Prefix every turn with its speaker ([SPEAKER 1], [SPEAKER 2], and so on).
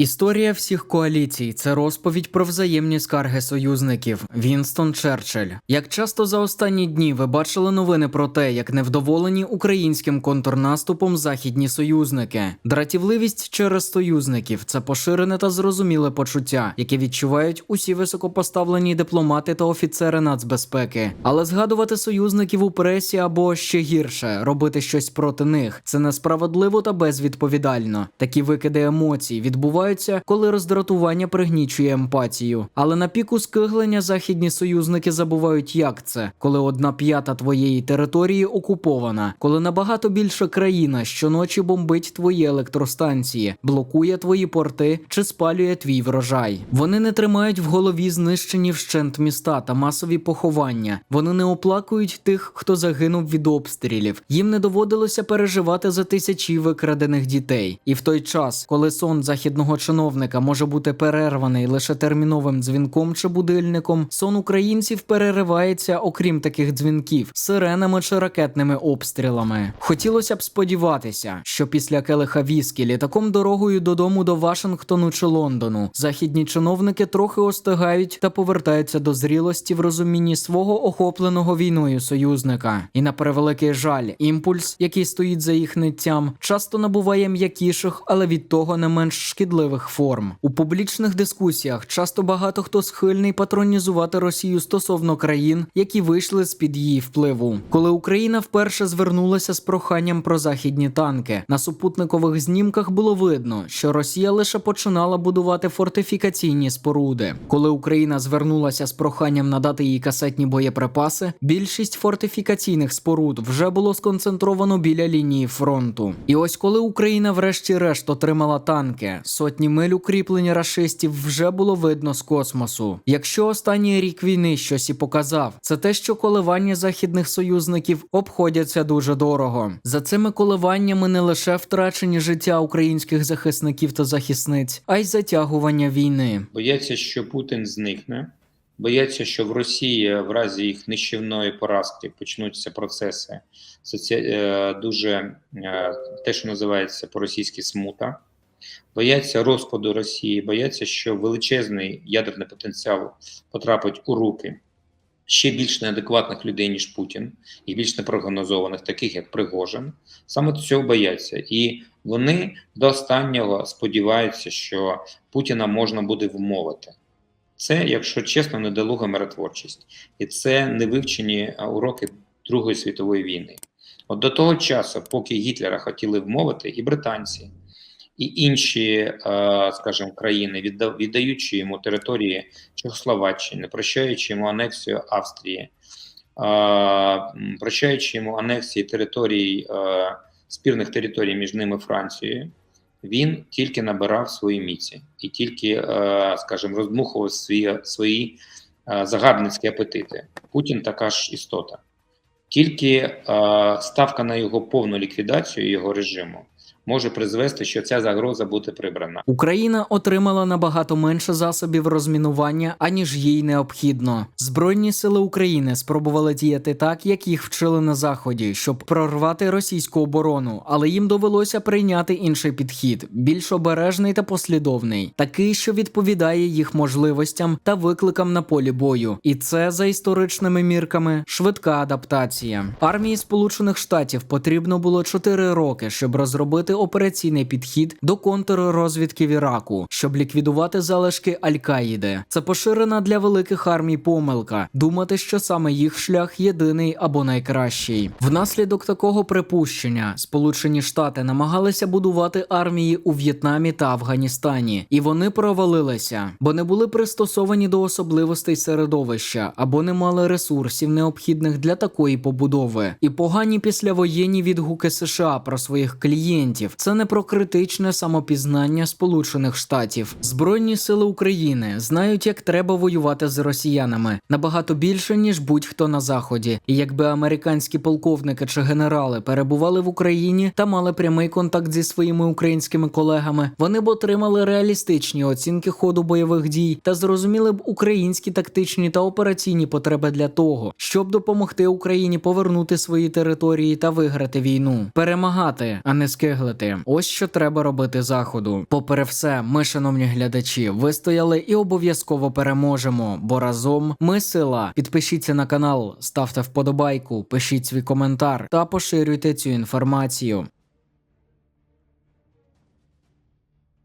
[SPEAKER 1] Історія всіх коаліцій це розповідь про взаємні скарги союзників. Вінстон Черчилль. Як часто за останні дні ви бачили новини про те, як невдоволені українським контрнаступом західні союзники, дратівливість через союзників це поширене та зрозуміле почуття, яке відчувають усі високопоставлені дипломати та офіцери нацбезпеки. Але згадувати союзників у пресі або ще гірше робити щось проти них це несправедливо та безвідповідально. Такі викиди емоцій відбуваються, коли роздратування пригнічує емпатію. Але на піку скиглення західні союзники забувають, як це, коли одна п'ята твоєї території окупована, коли набагато більша країна щоночі бомбить твої електростанції, блокує твої порти чи спалює твій врожай. Вони не тримають в голові знищені вщент міста та масові поховання. Вони не оплакують тих, хто загинув від обстрілів. Їм не доводилося переживати за тисячі викрадених дітей. І в той час, коли сон західного чиновника може бути перерваний лише терміновим дзвінком чи будильником, сон українців переривається, окрім таких дзвінків, сиренами чи ракетними обстрілами. Хотілося б сподіватися, що після келиха віскі літаком дорогою додому до Вашингтону чи Лондону західні чиновники трохи остигають та повертаються до зрілості в розумінні свого охопленого війною союзника. І на превеликий жаль, імпульс, який стоїть за їх ниттям, часто набуває м'якіших, але від того не менш шкідливих форм. У публічних дискусіях часто багато хто схильний патронізувати Росію стосовно країн, які вийшли з під її впливу. Коли Україна вперше звернулася з проханням про західні танки, на супутникових знімках було видно, що Росія лише починала будувати фортифікаційні споруди. Коли Україна звернулася з проханням надати їй касетні боєприпаси, більшість фортифікаційних споруд вже було сконцентровано біля лінії фронту. І ось коли Україна врешті-решт отримала танки, сотні миль укріплень рашистів вже було видно з космосу. Якщо останній рік війни щось і показав, це те, що коливання західних союзників обходяться дуже дорого. За цими коливаннями не лише втрачені життя українських захисників та захисниць, а й затягування війни.
[SPEAKER 2] Бояться, що Путін зникне, бояться, що в Росії в разі їх нищівної поразки почнуться процеси соці... е, дуже е, те, що називається по-російськи смута. Бояться розпаду Росії, бояться, що величезний ядерний потенціал потрапить у руки ще більш неадекватних людей, ніж Путін, і більш непрогнозованих, таких як Пригожин. Саме цього бояться. І вони до останнього сподіваються, що Путіна можна буде вмовити. Це, якщо чесно, недолуга миротворчість, і це не вивчені а, уроки Другої світової війни. От до того часу, поки Гітлера хотіли вмовити, і британці, і інші, е, скажімо, країни, відда- віддаючи йому території Чехословаччини, прощаючи йому анексію Австрії, е, прощаючи йому анексії територій, е, спірних територій між ними Францією, він тільки набирав свої міці і тільки, скажімо, роздмухував свої, свої загарбницькі апетити. Путін така ж істота. Тільки ставка на його повну ліквідацію його режиму може призвести, що ця загроза буде прибрана.
[SPEAKER 1] Україна отримала набагато менше засобів розмінування, аніж їй необхідно. Збройні сили України спробували діяти так, як їх вчили на заході, щоб прорвати російську оборону, але їм довелося прийняти інший підхід, більш обережний та послідовний, такий, що відповідає їх можливостям та викликам на полі бою. І це за історичними мірками швидка адаптація. Армії Сполучених Штатів потрібно було 4 роки, щоб розробити операційний підхід до контррозвідки в Іраку, щоб ліквідувати залишки Аль-Каїди. Це поширена для великих армій помилка думати, що саме їх шлях єдиний або найкращий. Внаслідок такого припущення Сполучені Штати намагалися будувати армії у В'єтнамі та Афганістані, і вони провалилися, бо не були пристосовані до особливостей середовища або не мали ресурсів необхідних для такої побудови. І погані післявоєнні відгуки США про своїх клієнтів це не про критичне самопізнання Сполучених Штатів. Збройні сили України знають, як треба воювати з росіянами набагато більше ніж будь-хто на заході. І якби американські полковники чи генерали перебували в Україні та мали прямий контакт зі своїми українськими колегами, вони б отримали реалістичні оцінки ходу бойових дій та зрозуміли б українські тактичні та операційні потреби для того, щоб допомогти Україні повернути свої території та виграти війну, перемагати, а не скиглити. Підстрелити. Ось що треба робити заходу. Попри все, ми, шановні глядачі, вистояли і обов'язково переможемо, бо разом ми сила. Підпишіться на канал, ставте вподобайку, пишіть свій коментар та поширюйте цю інформацію.